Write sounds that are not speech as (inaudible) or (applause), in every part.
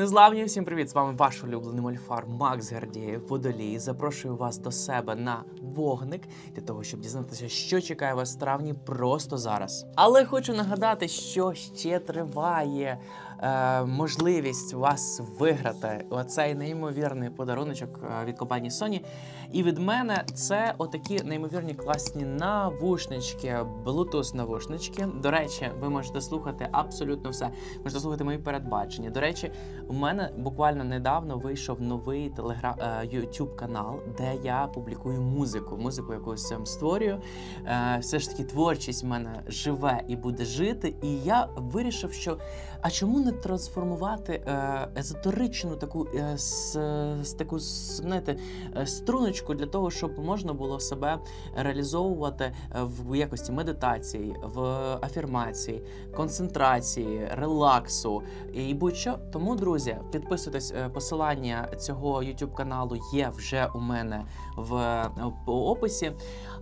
Незламні, всім привіт! З вами ваш улюблений мольфар Макс Гардієв, водолій. Запрошую вас до себе на вогник для того, щоб дізнатися, що чекає вас в травні просто зараз. Але хочу нагадати, що ще триває е, можливість вас виграти оцей неймовірний подаруночок е, від компанії Sony. І від мене це отакі неймовірні класні навушнички, Bluetooth навушнички. До речі, ви можете слухати абсолютно все. Можете слухати мої передбачення. До речі, у мене буквально недавно вийшов новий телеграм YouTube канал, де я публікую музику, музику якусь сам створюю. Е, Все ж таки, творчість в мене живе і буде жити. І я вирішив, що а чому не трансформувати е, езотеричну таку е, с, с таку знаєте, е, струночку для того, щоб можна було себе реалізовувати е, в якості медитації, в афірмації, концентрації, релаксу і будь-що. Тому, друзі, підписуйтесь. е, Посилання цього YouTube каналу є вже у мене в е, описі.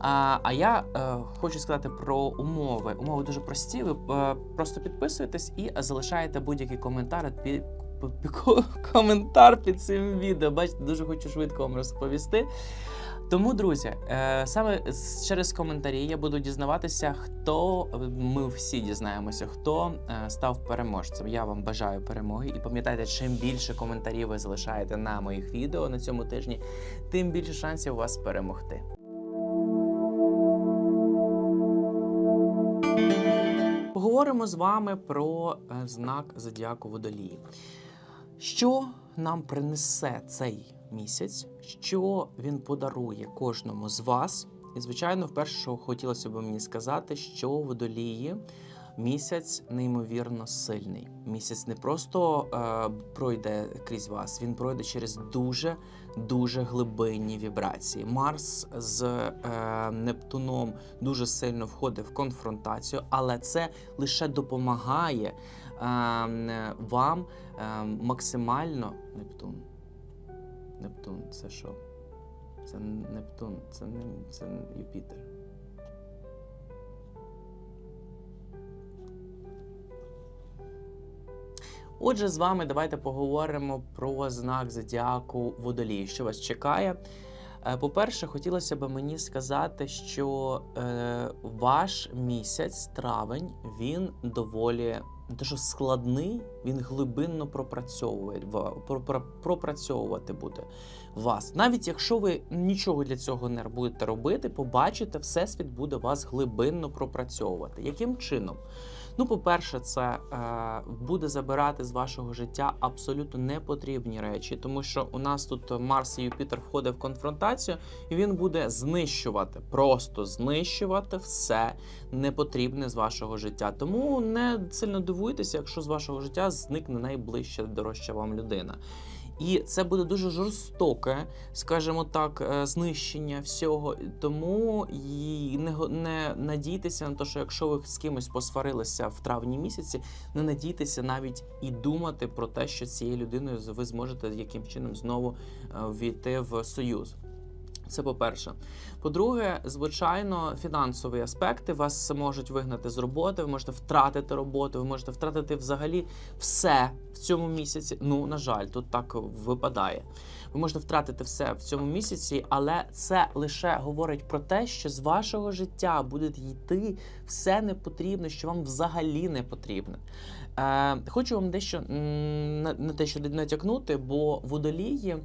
А, а я е, хочу сказати про умови. Умови дуже прості. Ви е, просто підписуєтесь і залишаєте будь-який коментар під. Коментар під цим відео. Бачите, дуже хочу швидко вам розповісти. Тому, друзі, е, саме через коментарі я буду дізнаватися, хто ми всі дізнаємося, хто став переможцем. Я вам бажаю перемоги. І пам'ятайте, чим більше коментарів ви залишаєте на моїх відео на цьому тижні, тим більше шансів у вас перемогти. Поговоримо з вами про е, знак зодіаку водолії. Що нам принесе цей місяць, що він подарує кожному з вас? І, звичайно, вперше, що хотілося б мені сказати, що водолії місяць неймовірно сильний. Місяць не просто е, пройде крізь вас, він пройде через дуже дуже глибинні вібрації. Марс з е, Нептуном дуже сильно входить в конфронтацію, але це лише допомагає е, вам е, максимально Нептун. Нептун, це що? Це Нептун, це не це Юпітер. Отже, з вами давайте поговоримо про знак зодіаку водолій. Що вас чекає? Е, По-перше, хотілося б мені сказати, що е, ваш місяць, травень, він доволі що складний, він глибинно пропрацьовує ва- про- про- пропрацьовувати буде вас. Навіть якщо ви нічого для цього не будете робити, побачите, всесвіт буде вас глибинно пропрацьовувати. Яким чином? Ну, по-перше, це е, буде забирати з вашого життя абсолютно непотрібні речі, тому що у нас тут Марс і Юпітер входить в конфронтацію, і він буде знищувати, просто знищувати все непотрібне з вашого життя. Тому не сильно дивуйтеся, якщо з вашого життя зникне найближча дорожча вам людина. І це буде дуже жорстоке, скажімо так, е, знищення всього. Тому не, не надійтеся на те, що якщо ви з кимось посварилися в травні місяці, не надійтеся навіть і думати про те, що цією людиною ви зможете яким чином знову е, війти в союз. Це по-перше. По-друге, звичайно, фінансові аспекти вас можуть вигнати з роботи, ви можете втратити роботу, ви можете втратити взагалі все в цьому місяці. Ну, на жаль, тут так випадає. Ви можете втратити все в цьому місяці, але це лише говорить про те, що з вашого життя буде йти все непотрібне, що вам взагалі не потрібне. Е, хочу вам дещо на те, що натякнути, бо водолії.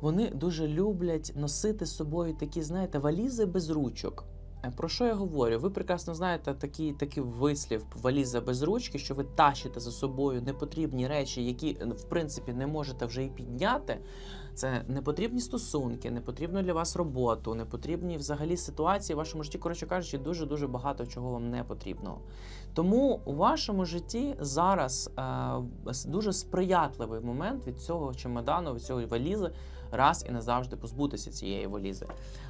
Вони дуже люблять носити з собою такі, знаєте, валізи без ручок. Е, Про що я говорю? Ви прекрасно знаєте такий, такий вислів валіза без ручки, що ви тащите за собою непотрібні речі, які е, в принципі не можете вже і підняти. Це непотрібні стосунки, не потрібно для вас роботу, не потрібні взагалі ситуації в вашому житті. Коротше кажучи, дуже дуже багато чого вам не потрібно. Тому у вашому житті зараз е, дуже сприятливий момент від цього чемодану, від цього валізи, раз і назавжди позбутися цієї валізи.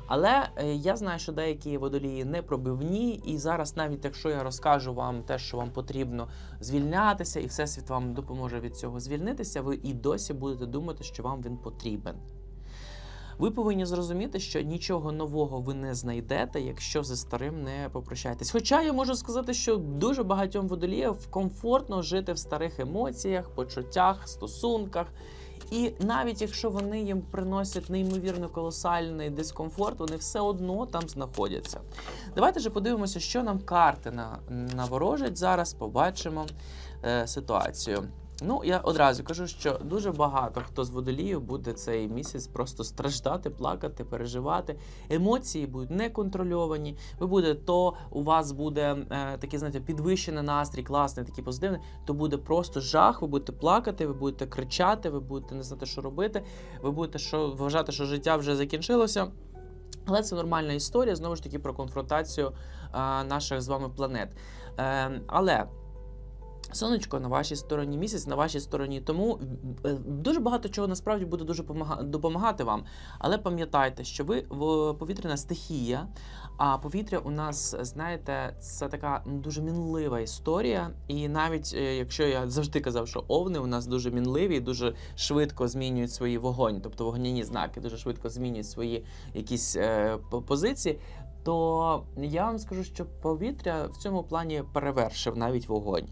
Але е, я знаю, що деякі водолії не пробивні, і зараз, навіть якщо я розкажу вам те, що вам потрібно звільнятися, і всесвіт вам допоможе від цього звільнитися, ви і досі будете думати, що вам він потрібен. ви повинні зрозуміти, що нічого нового ви не знайдете, якщо зі старим не попрощаєтесь. Хоча я можу сказати, що дуже багатьом водоліїв комфортно жити в старих емоціях, почуттях, стосунках. І навіть якщо вони їм приносять неймовірно колосальний дискомфорт, вони все одно там знаходяться. Давайте же подивимося, що нам карти наворожать зараз. Побачимо е, ситуацію. Ну, я одразу кажу, що дуже багато хто з водоліїв буде цей місяць просто страждати, плакати, переживати. Емоції будуть неконтрольовані. Ви буде то у вас буде е, такий, знаєте, підвищений настрій, класний, такий позитивний, то буде просто жах. Ви будете плакати, ви будете кричати, ви будете не знати, що робити. Ви будете що вважати, що життя вже закінчилося. Але це нормальна історія, знову ж таки, про конфронтацію а, наших з вами планет. Е, але сонечко на вашій стороні, місяць на вашій стороні. Тому е, дуже багато чого насправді буде дуже помага- допомагати вам. Але пам'ятайте, що ви в повітряна стихія. А повітря у нас, знаєте, це така дуже мінлива історія. І навіть е, якщо я завжди казав, що овни у нас дуже мінливі, дуже швидко змінюють свої вогонь, тобто вогняні знаки, дуже швидко змінюють свої якісь е, позиції. То я вам скажу, що повітря в цьому плані перевершив навіть вогонь.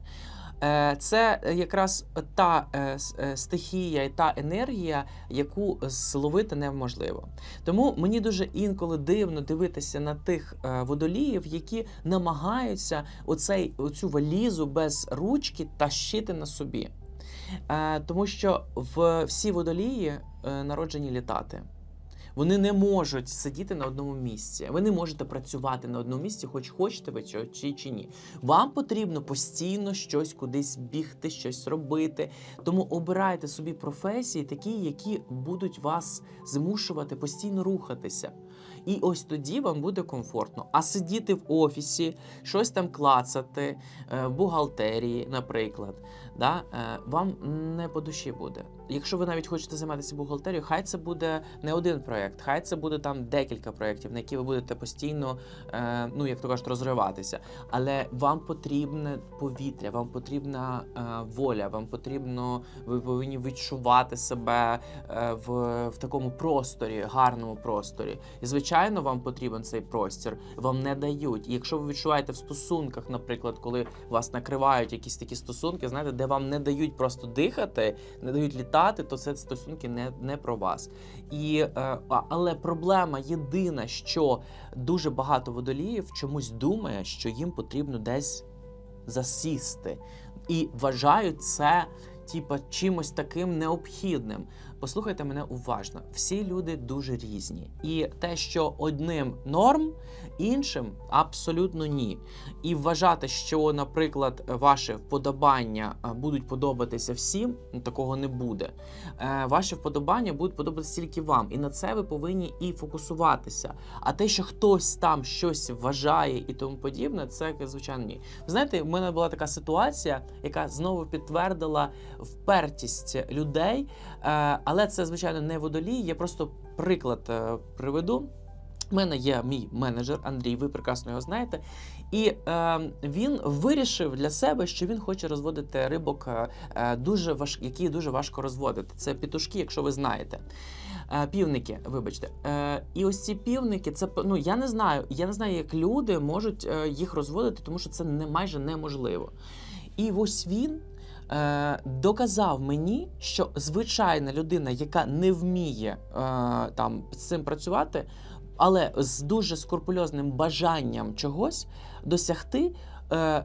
Е, Це якраз та е, е, стихія і та енергія, яку зловити неможливо. Тому мені дуже інколи дивно дивитися на тих водоліїв, які намагаються оцей, оцю валізу без ручки тащити на собі. Тому що в всі водолії народжені літати. Вони не можуть сидіти на одному місці. Ви не можете працювати на одному місці, хоч хочете ви чи, чи, чи ні. Вам потрібно постійно щось кудись бігти, щось робити. Тому обирайте собі професії, такі, які будуть вас змушувати постійно рухатися. І ось тоді вам буде комфортно. А сидіти в офісі, щось там клацати, е, в бухгалтерії, наприклад, да, е, вам не по душі буде. Якщо ви навіть хочете займатися бухгалтерією, хай це буде не один проєкт, хай це буде там декілька проєктів, на які ви будете постійно, е, ну як то кажуть, розриватися. Але вам потрібне повітря, вам потрібна е, воля, вам потрібно, ви повинні відчувати себе в, в такому просторі, гарному просторі. І звичайно, вам потрібен цей простір. Вам не дають. І якщо ви відчуваєте в стосунках, наприклад, коли вас накривають якісь такі стосунки, знаєте, де вам не дають просто дихати, не дають літати, то це стосунки не, не про вас. І, е, але проблема єдина, що дуже багато водоліїв чомусь думає, що їм потрібно десь засісти. І вважають це типа чимось таким необхідним. Послухайте мене уважно. Всі люди дуже різні. І те, що одним норм, іншим абсолютно ні. І вважати, що, наприклад, ваші вподобання будуть подобатися всім, ну, такого не буде. Е, Ваші вподобання будуть подобатися тільки вам, і на це ви повинні і фокусуватися. А те, що хтось там щось вважає і тому подібне, це звичайно ні. Ви знаєте, в мене була така ситуація, яка знову підтвердила впертість людей. Е, Але це, звичайно, не водолій. Я просто приклад е, приведу. У мене є мій менеджер Андрій, ви прекрасно його знаєте. І е, він вирішив для себе, що він хоче розводити рибок, е, е, дуже важ... які дуже важко розводити. Це пітушки, якщо ви знаєте. Е, півники, вибачте. Е, і ось ці півники, це ну я не знаю. Я не знаю, як люди можуть е, їх розводити, тому що це не майже неможливо. І ось він е, доказав мені, що звичайна людина, яка не вміє е, там з цим працювати, але з дуже скрупульозним бажанням чогось досягти. Е,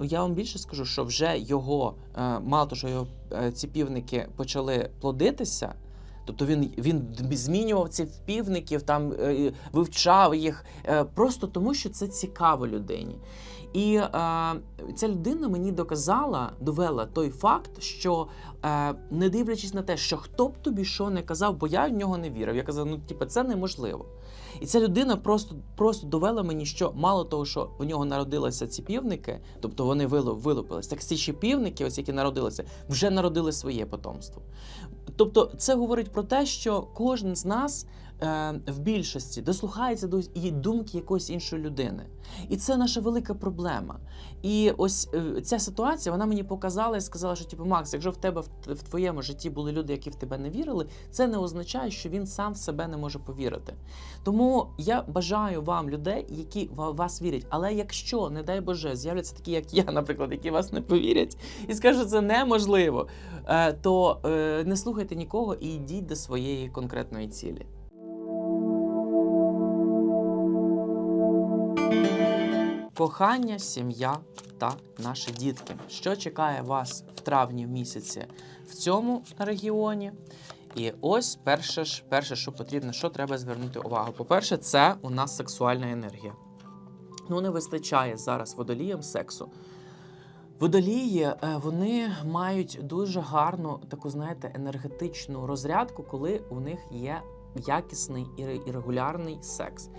я вам більше скажу, що вже його, е, мало того, що його е, ці півники почали плодитися. Тобто він, він змінював цих півників, там е, вивчав їх просто тому, що це цікаво людині. І е, ця людина мені доказала, довела той факт, що е, не дивлячись на те, що хто б тобі що не казав, бо я в нього не вірив. Я казав, ну типу, це неможливо. І ця людина просто, просто довела мені, що мало того, що у нього народилися ці півники, тобто вони вилупились, так ці ще півники, ось які народилися, вже народили своє потомство. Тобто, це говорить про те, що кожен з нас в більшості дослухається до і думки якоїсь іншої людини. І це наша велика проблема. І ось е, ця ситуація вона мені показала і сказала, що типу, Макс, якщо в тебе в, твоєму житті були люди, які в тебе не вірили, це не означає, що він сам в себе не може повірити. Тому я бажаю вам людей, які в вас вірять. Але якщо, не дай Боже, з'являться такі, як я, наприклад, які вас не повірять, і скажуть, що це неможливо, е, то е, не слухайте нікого і йдіть до своєї конкретної цілі. Кохання, сім'я та наші дітки. Що чекає вас в травні місяці в цьому регіоні? І ось перше, ж, перше, що потрібно, що треба звернути увагу. По-перше, це у нас сексуальна енергія. Ну, не вистачає зараз водоліям сексу. Водолії е, вони мають дуже гарну таку, знаєте, енергетичну розрядку, коли у них є якісний і регулярний секс.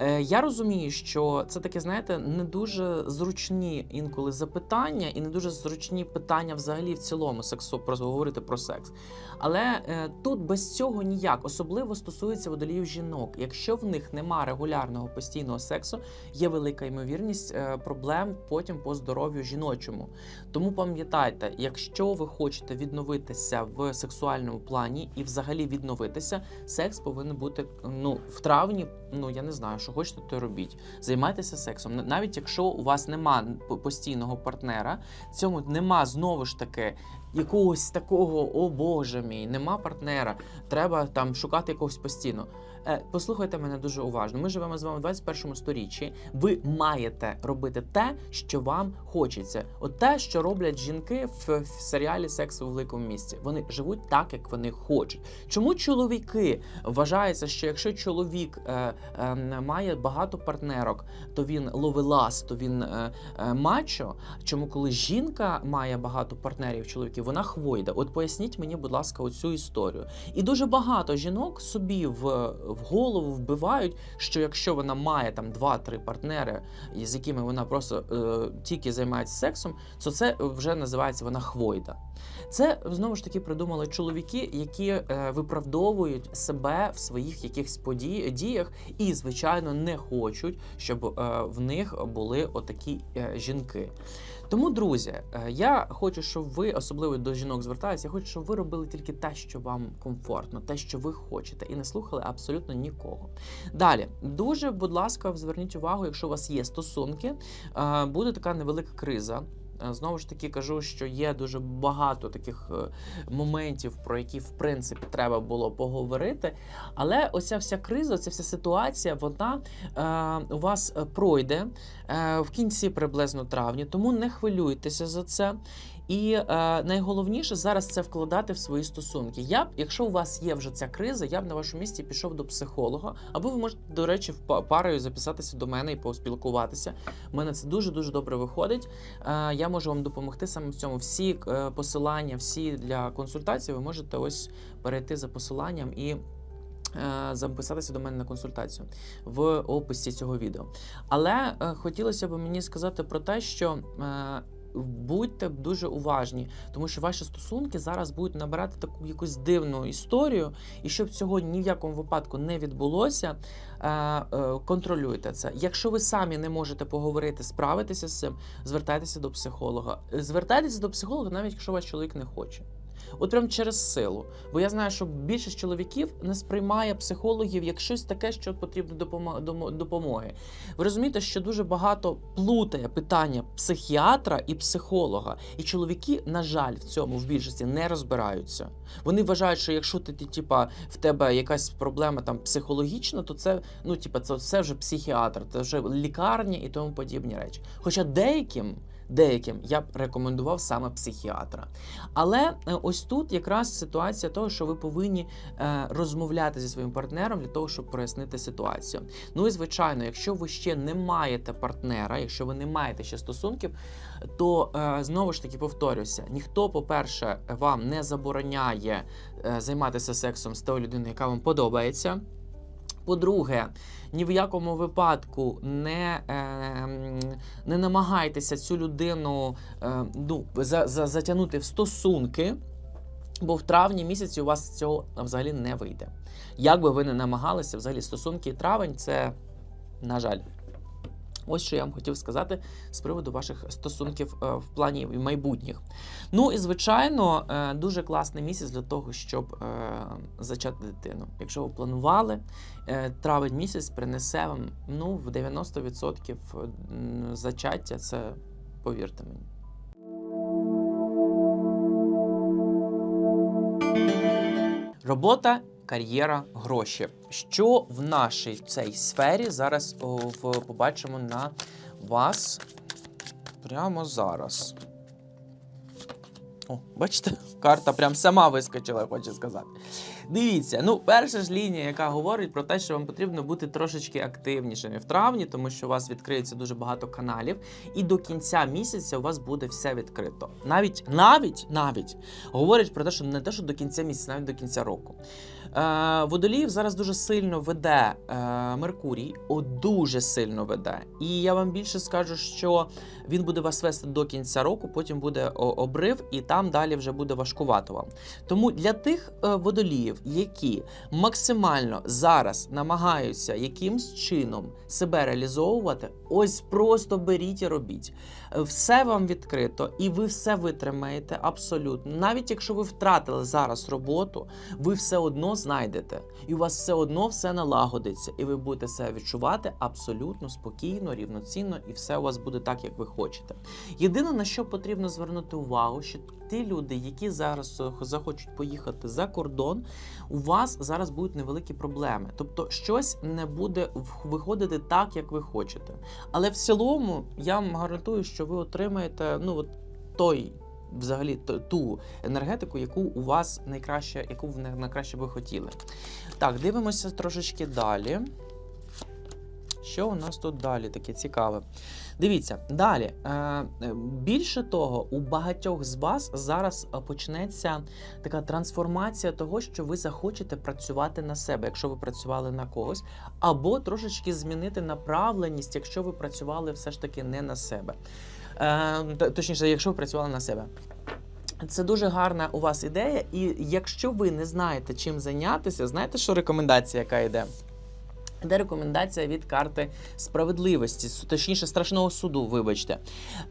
Е, Я розумію, що це таке, знаєте, не дуже зручні інколи запитання, і не дуже зручні питання взагалі в цілому сексу, про говорити про секс. Але е, тут без цього ніяк, особливо стосується водоліїв жінок. Якщо в них нема регулярного постійного сексу, є велика ймовірність е, проблем потім по здоров'ю жіночому. Тому пам'ятайте, якщо ви хочете відновитися в сексуальному плані і взагалі відновитися, секс повинен бути ну в травні. Ну я не знаю, що хочете, то робіть. Займайтеся сексом. Навіть якщо у вас нема постійного партнера, цьому нема знову ж таки якогось такого, о Боже мій, нема партнера. Треба там шукати якогось постійно. Е, послухайте мене дуже уважно. Ми живемо з вами в 21 сторіччі. Ви маєте робити те, що вам хочеться. От те, що роблять жінки в, в серіалі Секс у великому місті. Вони живуть так, як вони хочуть. Чому чоловіки вважається, що якщо чоловік е, е, має багато партнерок, то він ловелас, то він е, е, мачо. Чому коли жінка має багато партнерів, чоловіків, вона хвойда? От поясніть мені, будь ласка, оцю історію. І дуже багато жінок собі в, в голову вбивають, що якщо вона має там два-три партнери, з якими вона просто е, тільки займається сексом, то це вже називається вона хвойда. Це знову ж таки придумали чоловіки, які е, виправдовують себе в своїх якихось подій, діях, і звичайно не хочуть, щоб е, в них були отакі е, жінки. Тому, друзі, е, я хочу, щоб ви, особливо до жінок звертаюся, я хочу, щоб ви робили тільки те, що вам комфортно, те, що ви хочете, і не слухали абсолютно нікого. Далі, дуже, будь ласка, зверніть увагу, якщо у вас є стосунки, е, буде така невелика криза. Е, Знову ж таки кажу, що є дуже багато таких е, моментів, про які в принципі треба було поговорити. Але оця вся криза, ця вся ситуація, вона е, у вас е, пройде е, в кінці приблизно травня, тому не хвилюйтеся за це. І е, найголовніше зараз це вкладати в свої стосунки. Я б, якщо у вас є вже ця криза, я б на вашому місці пішов до психолога, або ви можете, до речі, в парою записатися до мене і поспілкуватися. У мене це дуже дуже добре виходить. Е, я можу вам допомогти саме в цьому. Всі е, посилання, всі для консультації, ви можете ось перейти за посиланням і. е, Записатися до мене на консультацію в описі цього відео. Але е, хотілося б мені сказати про те, що е, будьте дуже уважні, тому що ваші стосунки зараз будуть набирати таку якусь дивну історію, і щоб цього ні в якому випадку не відбулося, е, е, контролюйте це. Якщо ви самі не можете поговорити, справитися з цим, звертайтеся до психолога. Звертайтеся до психолога, навіть якщо ваш чоловік не хоче. От прям через силу. Бо я знаю, що більшість чоловіків не сприймає психологів як щось таке, що потрібно допомо- допомоги. Ви розумієте, що дуже багато плутає питання психіатра і психолога. І чоловіки, на жаль, в цьому в більшості не розбираються. Вони вважають, що якщо ти, ти типа, в тебе якась проблема там психологічна, то це ну, типа, це все вже психіатр, це вже лікарня і тому подібні речі. Хоча деяким. Деяким я б рекомендував саме психіатра. Але е, ось тут якраз ситуація того, що ви повинні е, розмовляти зі своїм партнером для того, щоб прояснити ситуацію. Ну і звичайно, якщо ви ще не маєте партнера, якщо ви не маєте ще стосунків, то е, знову ж таки повторюся: ніхто, по-перше, вам не забороняє займатися сексом з тою людиною, яка вам подобається. По-друге, ні в якому випадку не, е, не намагайтеся цю людину е, ну, за, за, затягнути в стосунки. Бо в травні місяці у вас цього взагалі не вийде. Як би ви не намагалися, взагалі стосунки травень це, на жаль. Ось що я вам хотів сказати з приводу ваших стосунків е, в плані майбутніх. Ну і звичайно, е, дуже класний місяць для того, щоб е, зачати дитину. Якщо ви планували, травень місяць принесе вам ну, в 90% зачаття, це повірте мені. Робота, кар'єра, гроші. Що в нашій цій сфері зараз в, побачимо на вас прямо зараз. О, бачите, (laughs) карта прям сама вискочила, хочу сказати. Дивіться, ну, перша ж лінія, яка говорить про те, що вам потрібно бути трошечки активнішими в травні, тому що у вас відкриється дуже багато каналів, і до кінця місяця у вас буде все відкрито. Навіть, навіть, навіть говорять про те, що не те, що до кінця місяця, навіть до кінця року. Е, Водоліїв зараз дуже сильно веде е, Меркурій, о, дуже сильно веде. І я вам більше скажу, що він буде вас вести до кінця року, потім буде обрив, і там далі вже буде важкувато вам. Тому для тих е, водоліїв, які максимально зараз намагаються якимсь чином себе реалізовувати, ось просто беріть і робіть. Все вам відкрито, і ви все витримаєте абсолютно. Навіть якщо ви втратили зараз роботу, ви все одно знайдете, і у вас все одно все налагодиться, і ви будете себе відчувати абсолютно спокійно, рівноцінно, і все у вас буде так, як ви хочете. Єдине на що потрібно звернути увагу, що ті люди, які зараз е, захочуть поїхати за кордон, у вас зараз будуть невеликі проблеми. Тобто щось не буде виходити так, як ви хочете. Але в цілому я вам гарантую, що ви отримаєте ну от той. Взагалі ту енергетику, яку у вас найкраще, яку ви най- найкраще би хотіли. Так, дивимося трошечки далі. Що у нас тут далі таке цікаве? Дивіться, далі. Е, е, більше того, у багатьох з вас зараз е, почнеться така трансформація того, що ви захочете працювати на себе, якщо ви працювали на когось, або трошечки змінити направленість, якщо ви працювали все ж таки не на себе. Точніше, якщо ви працювали на себе. Це дуже гарна у вас ідея, і якщо ви не знаєте, чим зайнятися, знаєте, що рекомендація, яка йде? Де рекомендація від карти справедливості, точніше, страшного суду, вибачте.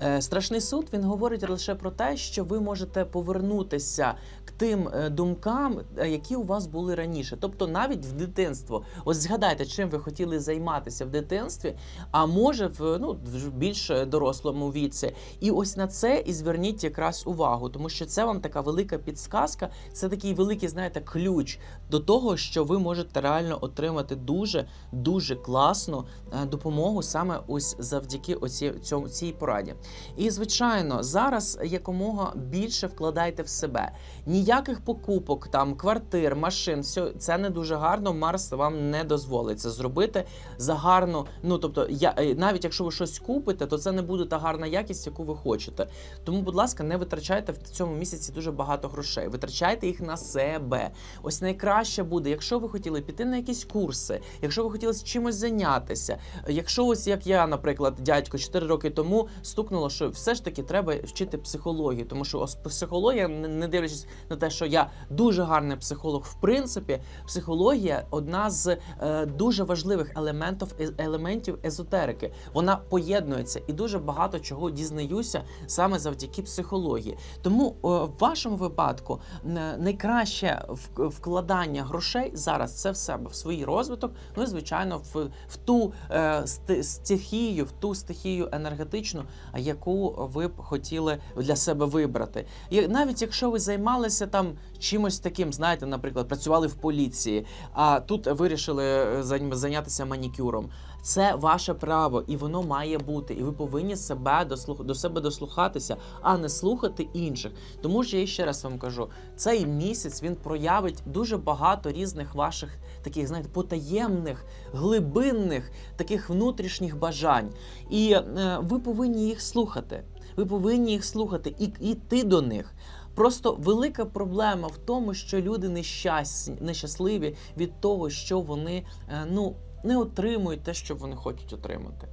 Е, страшний суд він говорить лише про те, що ви можете повернутися к тим е, думкам, е, які у вас були раніше. Тобто навіть в дитинство. Ось згадайте, чим ви хотіли займатися в дитинстві, а може в ну, в більш дорослому віці. І ось на це і зверніть якраз увагу, тому що це вам така велика підсказка, це такий великий, знаєте, ключ до того, що ви можете реально отримати дуже дуже класну е, допомогу саме ось завдяки оці, цьому цій пораді. І звичайно, зараз якомога більше вкладайте в себе. Ніяких покупок, там квартир, машин, все це не дуже гарно. Марс вам не дозволить це зробити за гарну. Ну тобто, я е, навіть якщо ви щось купите, то це не буде та гарна якість, яку ви хочете. Тому, будь ласка, не витрачайте в цьому місяці дуже багато грошей. Витрачайте їх на себе. Ось найкраще буде, якщо ви хотіли піти на якісь курси, якщо ви хотіли з чимось зайнятися. Якщо ось як я, наприклад, дядько 4 роки тому стукнуло, що все ж таки треба вчити психологію, тому що ось психологія, не дивлячись на те, що я дуже гарний психолог, в принципі, психологія одна з е, дуже важливих елементів елементів езотерики. Вона поєднується і дуже багато чого дізнаюся саме завдяки психології. Тому е, в вашому випадку е, найкраще вкладання грошей зараз це в себе в свій розвиток. Ну і звичайно, в, в ту е, сти- стихію, в ту стихію енергетичну, яку ви б хотіли для себе вибрати. І навіть якщо ви займалися там чимось таким, знаєте, наприклад, працювали в поліції, а тут вирішили е, зайнятися манікюром. Це ваше право, і воно має бути. І ви повинні себе дослух... до себе дослухатися, а не слухати інших. Тому що я ще раз вам кажу, цей місяць він проявить дуже багато різних ваших таких, знаєте, потаємних, глибинних, таких внутрішніх бажань. І е, ви повинні їх слухати. Ви повинні їх слухати і йти до них. Просто велика проблема в тому, що люди нещасні, нещасливі від того, що вони е, ну не отримують те, що вони хочуть отримати.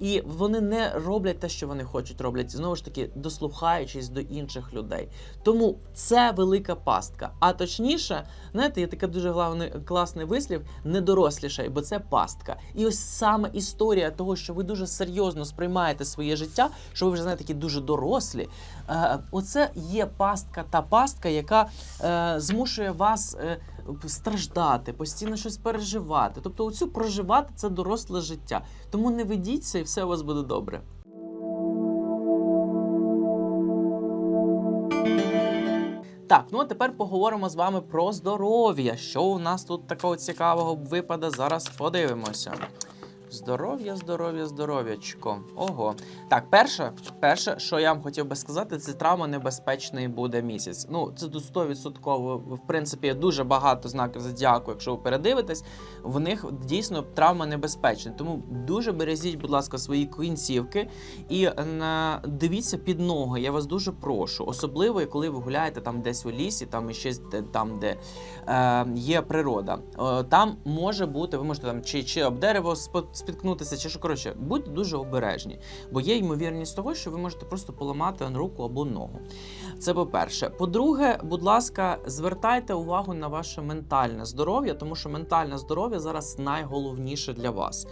І вони не роблять те, що вони хочуть роблять, знову ж таки, дослухаючись до інших людей. Тому це велика пастка. А точніше, знаєте, є такий дуже главний, класний вислів: не дорослішай, бо це пастка. І ось саме історія того, що ви дуже серйозно сприймаєте своє життя, що ви вже знаєте, такі дуже дорослі. Е, оце є пастка, та пастка, яка е, змушує вас е, страждати, постійно щось переживати. Тобто, оцю проживати це доросле життя. Тому не ведіться, і все у вас буде добре. Так, ну а тепер поговоримо з вами про здоров'я. Що у нас тут такого цікавого випаде? Зараз подивимося. Здоров'я, здоров'я, здоров'ячко. Ого. Так, перше, перше, що я вам хотів би сказати, це травма небезпечний буде місяць. Ну, це тут 100%, в принципі, дуже багато знаків зодіаку, якщо ви передивитесь, в них дійсно травма небезпечна. Тому дуже бережіть, будь ласка, свої кінцівки і е, дивіться під ноги. Я вас дуже прошу. Особливо, коли ви гуляєте там десь у лісі, там і щось там, де е, є природа. Е, там може бути, ви можете там чи, чи об дерево спо- спіткнутися, чи що коротше, будьте дуже обережні, бо є ймовірність того, що ви можете просто поламати руку або ногу. Це по-перше. По-друге, будь ласка, звертайте увагу на ваше ментальне здоров'я, тому що ментальне здоров'я зараз найголовніше для вас.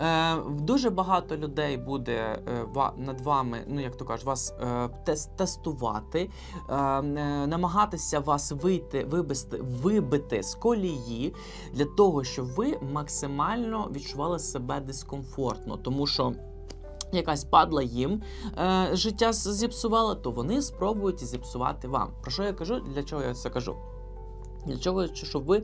Е, дуже багато людей буде е, над вами, ну як то кажуть, вас е, тес- тестувати, е, е, намагатися вас вийти, вибити, вибити з колії для того, щоб ви максимально відчували себе дискомфортно, тому що. Якась падла їм е, життя зіпсувала, то вони спробують зіпсувати вам. Про що я кажу? Для чого я це кажу? Для чого, щоб ви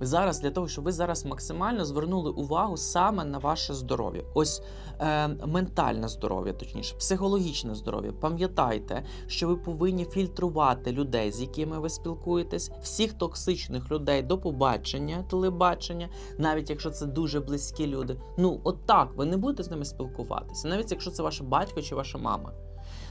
зараз, для того, щоб ви зараз максимально звернули увагу саме на ваше здоров'я. Ось е, ментальне здоров'я, точніше, психологічне здоров'я. Пам'ятайте, що ви повинні фільтрувати людей, з якими ви спілкуєтесь, всіх токсичних людей до побачення, телебачення, навіть якщо це дуже близькі люди. Ну, от так, ви не будете з ними спілкуватися, навіть якщо це ваш батько чи ваша мама.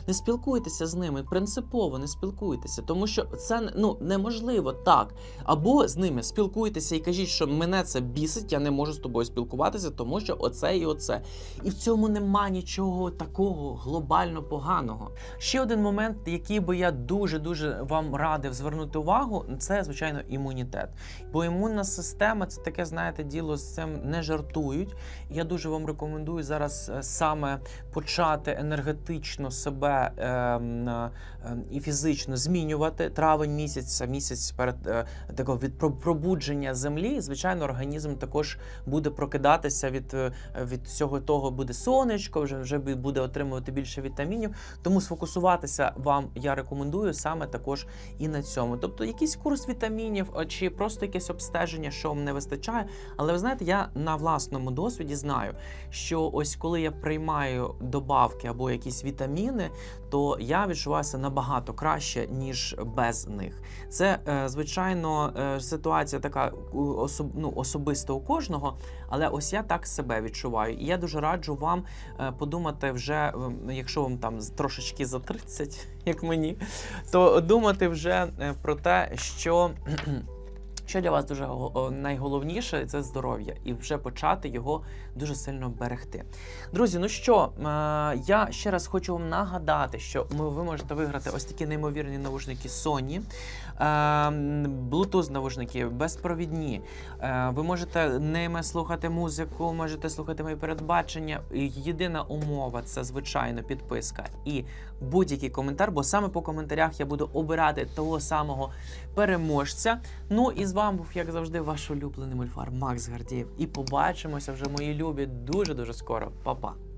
Не спілкуйтеся з ними, принципово не спілкуйтеся, тому що це ну неможливо так. Або з ними спілкуйтеся і кажіть, що мене це бісить, я не можу з тобою спілкуватися, тому що оце і оце. І в цьому нема нічого такого глобально поганого. Ще один момент, який би я дуже дуже вам радив звернути увагу, це звичайно імунітет. Бо імунна система це таке, знаєте, діло з цим не жартують. Я дуже вам рекомендую зараз е, саме почати енергетично себе ем, е, ем, і фізично змінювати. Травень місяць, місяць перед е, такого від пробудження землі. Звичайно, організм також буде прокидатися від, е, від всього того, буде сонечко, вже вже буде отримувати більше вітамінів. Тому сфокусуватися вам я рекомендую саме також і на цьому. Тобто якийсь курс вітамінів чи просто якесь обстеження, що вам не вистачає. Але ви знаєте, я на власному досвіді знаю, що ось коли я приймаю добавки або якісь вітаміни, то я відчуваюся набагато краще, ніж без них. Це, е, звичайно, е, ситуація така ну, особиста у кожного, але ось я так себе відчуваю. І я дуже раджу вам е, подумати вже, якщо вам там трошечки за 30, (laughs) як мені, то думати вже про те, що. Що для вас дуже го- найголовніше це здоров'я, і вже почати його дуже сильно берегти. Друзі, ну що, е, я ще раз хочу вам нагадати, що ви можете виграти ось такі неймовірні навушники Sony, Bluetooth навушники, безпровідні. Е, ви можете ними слухати музику, можете слухати мої передбачення. Єдина умова це звичайно підписка і будь-який коментар, бо саме по коментарях я буду обирати того самого переможця. Ну і з вами був, як завжди, ваш улюблений мульфар Макс Гардієв. І побачимося вже, мої любі, дуже дуже скоро. Па-па!